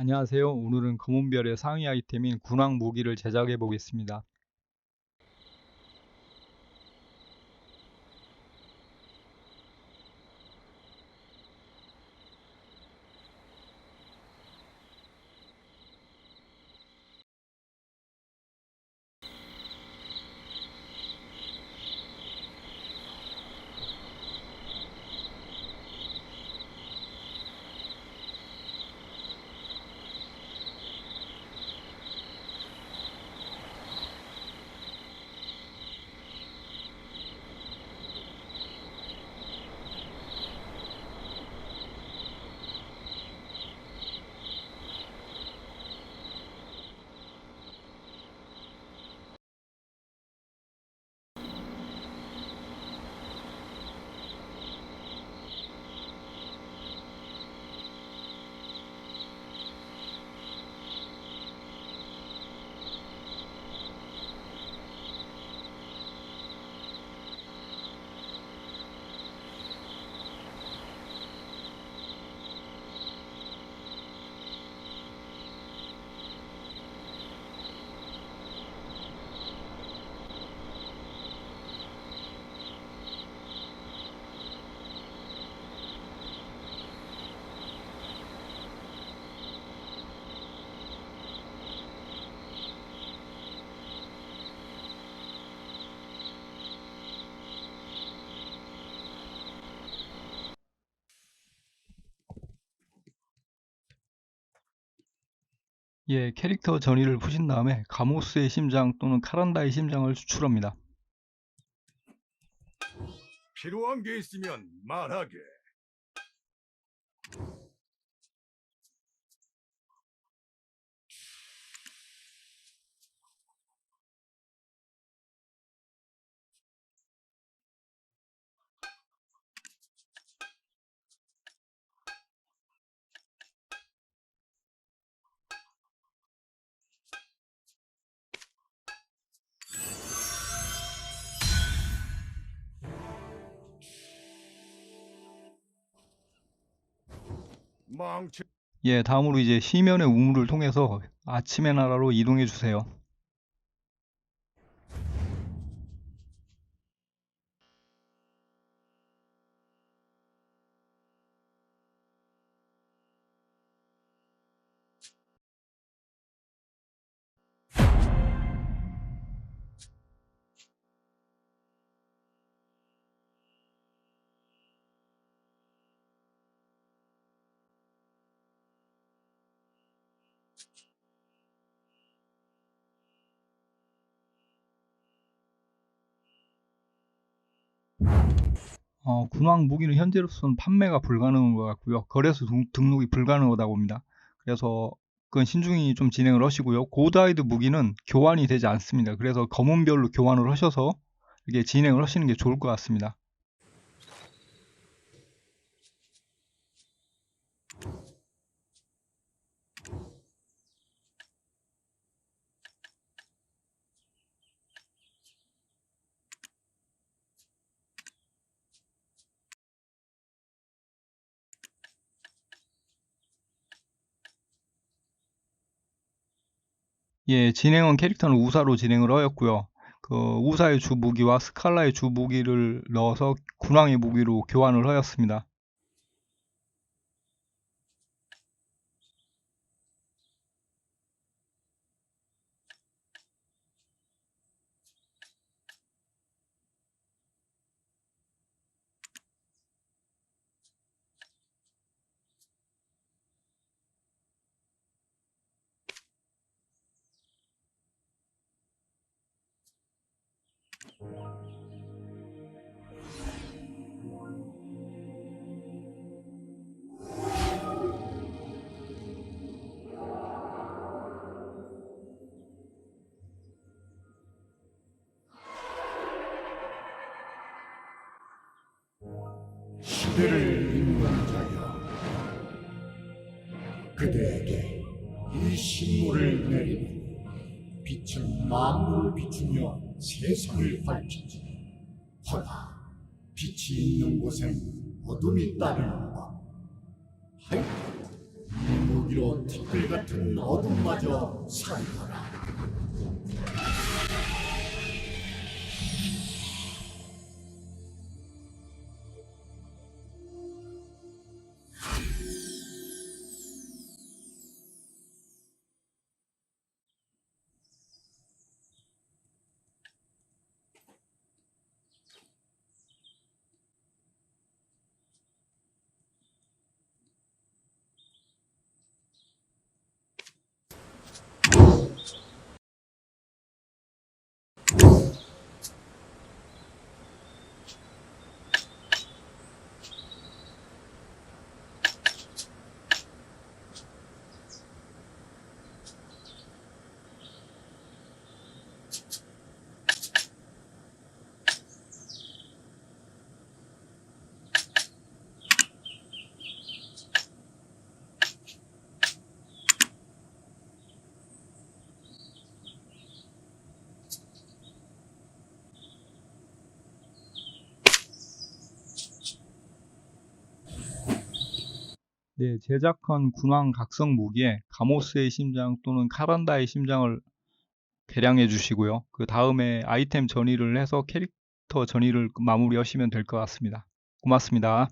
안녕하세요. 오늘은 검은별의 상위 아이템인 군왕 무기를 제작해 보겠습니다. 예, 캐릭터 전의를 푸신 다음에 가모스의 심장 또는 카란다의 심장을 추출합니다. 필요한 게 있으면 말하게. 예, 다음으로 이제 시면의 우물을 통해서 아침의 나라로 이동해 주세요. 어, 군왕 무기는 현재로서는 판매가 불가능한 것 같고요. 거래소 등, 등록이 불가능하다고 봅니다. 그래서 그건 신중히 좀 진행을 하시고요. 고다이드 무기는 교환이 되지 않습니다. 그래서 검은별로 교환을 하셔서 이게 진행을 하시는 게 좋을 것 같습니다. 예, 진행은 캐릭터는 우사로 진행을 하였고요. 그 우사의 주 무기와 스칼라의 주 무기를 넣어서 군왕의 무기로 교환을 하였습니다. 시대를 잇는 자여 그대에게 이 신물을 내리니 빛은 만물을 비추며 세상을 밝히지. 허나 빛이 있는 곳엔 어둠이 따르는다 하여 이! 무기로 특별 같은 어둠마저 사라져라. 네, 제작한 군왕 각성 무기에 가모스의 심장 또는 카란다의 심장을 개량해 주시고요. 그 다음에 아이템 전이를 해서 캐릭터 전이를 마무리하시면 될 것 같습니다. 고맙습니다.